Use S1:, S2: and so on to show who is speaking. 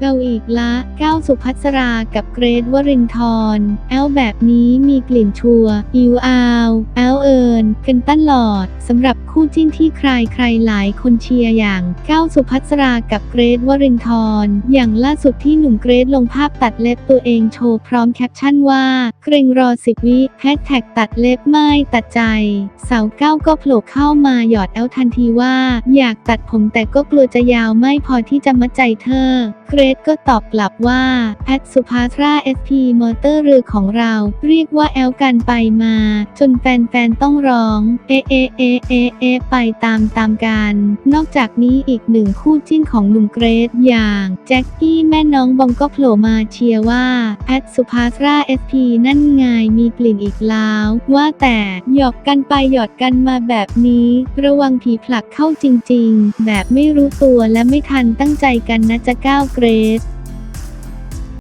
S1: เราอีกละก้าวสุพัสรากับเกรทวรินทร์แอลแบบนี้มีกลิ่นชัวร์อิวอาวแอลเอิญกันตลอดสำหรับ คู่จิ้นที่ใครใครหลายคนเชียร์อย่างก้าวสุภัสรากับเกรทวรินทร์อย่างล่าสุดที่หนุ่มเกรทลงภาพตัดเล็บตัวเองโชว์พร้อมแคปชั่นว่า เกรงรอสิบวิแฮชแท็กตัดเล็บไม่ตัดใจ สาวก้าวก็โผล่เข้ามาหยอดแอลทันทีว่า อยากตัดผมแต่ก็กลัวจะยาวไม่พอที่จะมัดใจเธอ เกรดก็ตอบกลับว่าแพทสุภาตราเอสพีมอเตอร์เรือของเรา เรียกว่าแอลกันไปมา จนแฟนๆต้องร้อง เอเอเอเอเอะไปตามตามกัน นอกจากนี้อีกหนึ่งคู่จิ้นของหนุ่มเกรดอย่าง แจ็คกี้แม่น้องบองก็โผล่มาเชียร์ว่า แพทสุภาตราเอสพีนั่นไงมีกลิ่นอีกแล้ว ว่าแต่หยอกกันไปหยอดกันมาแบบนี้ ระวังผีผลักเข้าจริง ๆ แบบไม่รู้ตัวและไม่ทันตั้งใจกันนะจะก้าวเกรด